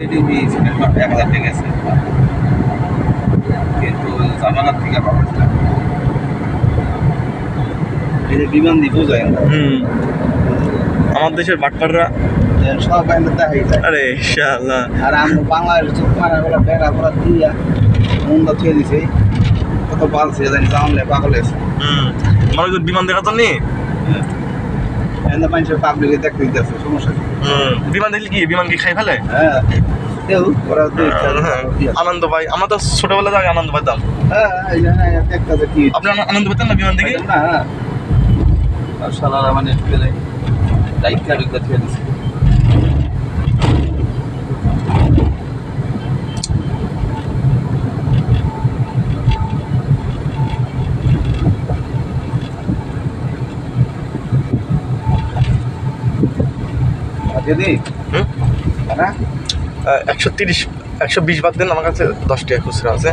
TV এক হাজার টাকা গেছে। কিন্তু জামানার থেকে পাওয়া এই যে বিমান দিয়ে বোঝায় না হুম। আমার দেশের বাটপাররা সব বাইরে দেখাই যায়। আরে ইনশাআল্লাহ। আর আমরা বাংলাদেশ চোখ মারা বেড়া পড়া দিয়া মুন্ড থুয়ে দিছে কত পালছে জানি জানলে পাগল হয়েছে। হুম। আমার বিমান দেখা তো নেই এনে মানুষের পাবলিকে দেখতে দিতেছে সমস্যা বিমান দেখলে কি বিমান কি খাই ফেলে? হ্যাঁ কেউ ওরা দুই হ্যাঁ, আনন্দ পাই। আমরা তো ছোটবেলা থেকে আনন্দ পাইতাম। হ্যাঁ হ্যাঁ, একটা যে আপনি আনন্দ পেতেন না বিমান দেখি? না শালারা মানে দায়িত্ব বিদ্যা থুয়ে দিছে যদি হুম হ্যাঁ একশো তিরিশ একশো বিশ বাদ দিন আমার কাছে দশ টাকা খুচরা আছে।